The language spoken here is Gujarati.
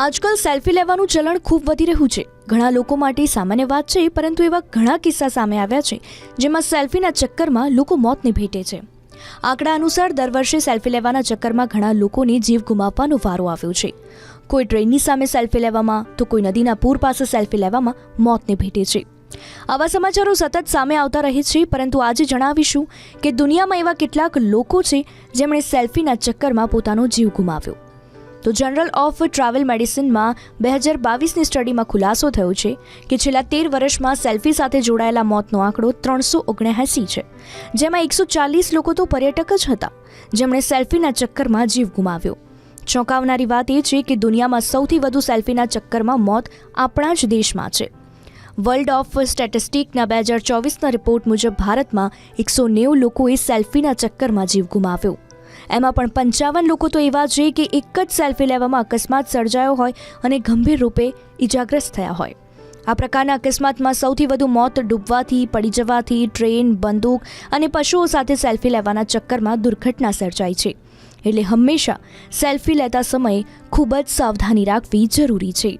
આજકાલ સેલ્ફી લેવાનું ચલણ ખૂબ વધી રહ્યું છે. ઘણા લોકો માટે સામાન્ય વાત છે, પરંતુ એવા ઘણા કિસ્સા સામે આવ્યા છે, જેમાં સેલ્ફીના ચક્કરમાં લોકો મોતને ભેટે છે. આંકડા અનુસાર દર વર્ષે સેલ્ફી લેવાના ચક્કરમાં ઘણા લોકોને જીવ ગુમાવવાનો વારો આવ્યો છે. કોઈ ટ્રેનની સામે સેલ્ફી લેવામાં, તો કોઈ નદીના પૂર પાસે સેલ્ફી લેવામાં મોતને ભેટે છે. આવા સમાચારો સતત સામે આવતા રહે છે, પરંતુ આજે જણાવીશું કે દુનિયામાં એવા કેટલાક લોકો છે, જેમણે સેલ્ફીના ચક્કરમાં પોતાનો જીવ ગુમાવ્યો. તો જનરલ ઓફ ટ્રાવેલ મેડિસિનમાં બે હજાર બાવીસની સ્ટડીમાં ખુલાસો થયો છે કે છેલ્લા તેર વર્ષમાં સેલ્ફી સાથે જોડાયેલા મોતનો આંકડો ત્રણસો ઓગણએંસી છે, જેમાં એકસો ચાલીસ લોકો તો પર્યટક જ હતા. જેમણે સેલ્ફીના ચક્કરમાં જીવ ગુમાવ્યો. ચોંકાવનારી વાત એ છે કે દુનિયામાં સૌથી વધુ સેલ્ફીના ચક્કરમાં મોત આપણા જ દેશમાં છે. વર્લ્ડ ઓફ સ્ટેટિસ્ટિકના બે હજાર ચોવીસના રિપોર્ટ મુજબ ભારતમાં એકસો નેવું લોકોએ સેલ્ફીના ચક્કરમાં જીવ ગુમાવ્યો. એમાં પણ પંચાવન લોકો તો એવા છે કે એક જ સેલ્ફી લેવામાં અકસ્માત સર્જાયો હોય અને ગંભીર રૂપે ઇજાગ્રસ્ત થયા હોય. આ પ્રકારના અકસ્માતમાં સૌથી વધુ મોત ડૂબવાથી, પડી જવાથી, ટ્રેન, બંદૂક અને પશુઓ સાથે સેલ્ફી લેવાના ચક્કરમાં દુર્ઘટના સર્જાય છે. એટલે હંમેશા સેલ્ફી લેતા સમયે ખૂબ જ સાવધાની રાખવી જરૂરી છે.